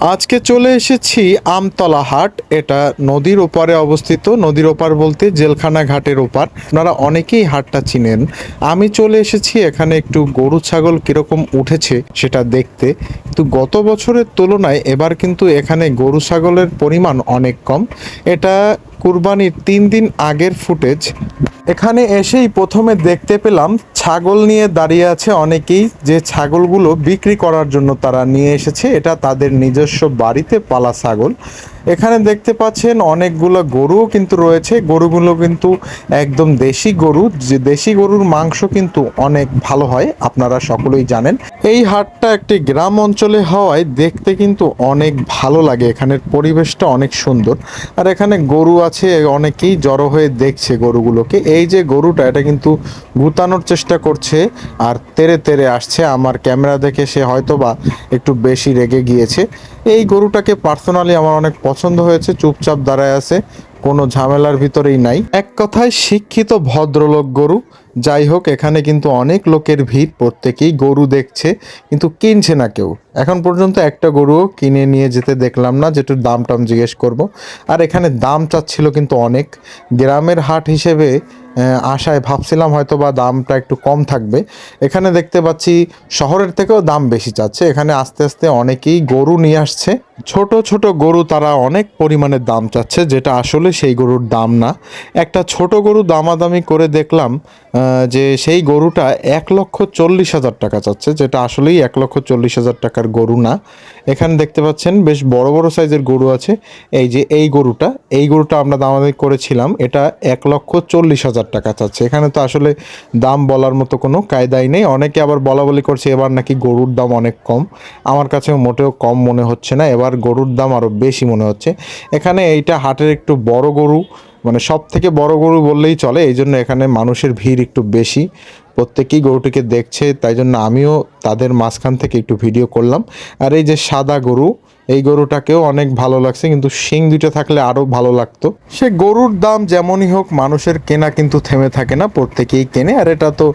আজকে চলে এসেছি আমতলা হাট। এটা নদীর ওপারে অবস্থিত। নদীর ওপার বলতে জেলখানা ঘাটের ওপার। আপনারা অনেকেই হাটটা চিনেন। আমি চলে এসেছি, এখানে একটু গরু, ছাগল কীরকম উঠেছে সেটা দেখতে। কিন্তু গত বছরের তুলনায় এবার কিন্তু এখানে গরু, ছাগলের পরিমাণ অনেক কম। এটা কুরবানির তিন দিন আগের ফুটেজ। এখানে এসেই প্রথমে দেখতে পেলাম ছাগল নিয়ে দাঁড়িয়ে আছে অনেকেই যে ছাগলগুলো বিক্রি করার জন্য তারা নিয়ে এসেছে। এটা তাদের নিজস্ব বাড়িতে পালা ছাগল। এখানে দেখতে পাচ্ছেন অনেকগুলো গরুও কিন্তু রয়েছে। গরুগুলো কিন্তু একদম দেশি গরু। যে দেশি গরুর মাংস কিন্তু অনেক ভালো হয়, আপনারা সকলেই জানেন। এই হাটটা একটি গ্রাম অঞ্চলে হওয়ায় দেখতে কিন্তু অনেক ভালো লাগে। এখানের পরিবেশটা অনেক সুন্দর। আর এখানে গরু আছে, অনেকেই জড়ো হয়ে দেখছে গরুগুলোকে। এই যে গরুটা, এটা কিন্তু গুতানোর চেষ্টা করছে আর তেরে তেরে আসছে। আমার ক্যামেরা দেখে সে হয়তো বা একটু বেশি রেগে গিয়েছে। এই গরুটাকে পার্সোনালি আমার অনেক পছন্দ হয়েছে, চুপচাপ দাঁড়ায় আছে, কোনো ঝামেলার ভিতরেই নাই। এক কথায়, শিক্ষিত ভদ্রলোক গরু। যাই হোক, এখানে কিন্তু অনেক লোকের ভিড়, প্রত্যেকেই গরু দেখছে, কিন্তু কিনছে না কেউ। এখন পর্যন্ত একটা গরুও কিনে নিয়ে যেতে দেখলাম না, যেটার দাম টাম জিজ্ঞেস করব। আর এখানে দাম চাচ্ছিল কিন্তু অনেক। গ্রামের হাট হিসেবে আশায় ভাবছিলাম হয়তো বা দামটা একটু কম থাকবে। এখানে দেখতে পাচ্ছি শহরের থেকেও দাম বেশি চাচ্ছে। এখানে আস্তে আস্তে অনেকেই গরু নিয়ে আসছে। ছোট ছোট গরু তারা অনেক পরিমাণে দাম চাচ্ছে, যেটা আসলে সেই গরুর দাম না। একটা ছোট গরু দামাদামি করে দেখলাম যে সেই গরুটা এক লক্ষ চল্লিশ হাজার টাকা চাচ্ছে, যেটা আসলেই এক লক্ষ চল্লিশ হাজার টাকার গরু না। এখানে দেখতে পাচ্ছেন বেশ বড় বড় সাইজের গরু আছে। এই যে এই গরুটা এই গরুটা আমরা দামাদামি করেছিলাম, এটা এক লক্ষ চল্লিশ হাজার টাকা চাচ্ছে। এখানে তো আসলে দাম বলার মতো কোনো কায়দাই নেই। অনেকে আবার বলা বলি করছে, এবার নাকি গরুর দাম অনেক কম। আমার কাছে মোটেও কম মনে হচ্ছে না। এবার গরুর দাম আরও বেশি মনে হচ্ছে। এখানে এইটা হাটের একটু বড় গরু মানে সব থেকে বড় গরু বললেই চলে। এই জন্য এখানে মানুষের ভিড় একটু বেশি। প্রত্যেকেই গরুটিকে দেখছে, তাই জন্য আমিও তাদের মাঝখান থেকে একটু ভিডিও করলাম। আর এই যে সাদা গরু, এই গরুটাকেও অনেক ভালো লাগছে, কিন্তু শিং দুটো থাকলে আরও ভালো লাগতো। সে গরুর দাম যেমনই হোক, মানুষের কেনা কিন্তু থেমে থাকে না, প্রত্যেকেই কেনে। আর এটা তো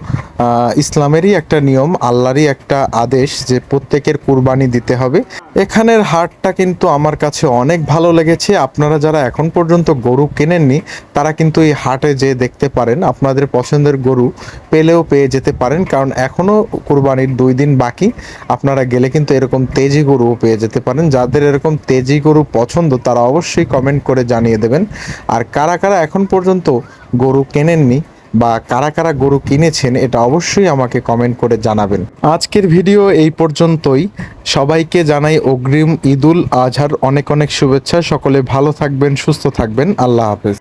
ইসলামেরই একটা নিয়ম, আল্লাহরই একটা আদেশ যে প্রত্যেকের কুরবানি দিতে হবে। এখানের হাটটা কিন্তু আমার কাছে অনেক ভালো লেগেছে। আপনারা যারা এখন পর্যন্ত গরু কেনেননি, তারা কিন্তু এই হাটে যেয়ে দেখতে পারেন। আপনাদের পছন্দের গরু পেলেও পেয়ে যেতে পারেন, কারণ এখনও কুরবানির দুই দিন বাকি। আপনারা গেলে কিন্তু এরকম তেজি গরুও পেয়ে যেতে পারেন। যাদের এরকম তেজি গরু পছন্দ, তারা অবশ্যই কমেন্ট করে জানিয়ে দেবেন। আর কারা কারা এখন পর্যন্ত গরু কেনেননি বা কারা কারা গরু কিনেছেন, এটা অবশ্যই আমাকে কমেন্ট করে জানাবেন। আজকের ভিডিও এই পর্যন্তই। সবাইকে জানাই অগ্রিম ঈদুল আজহার অনেক অনেক শুভেচ্ছা। সকলে ভালো থাকবেন, সুস্থ থাকবেন। আল্লাহ হাফেজ।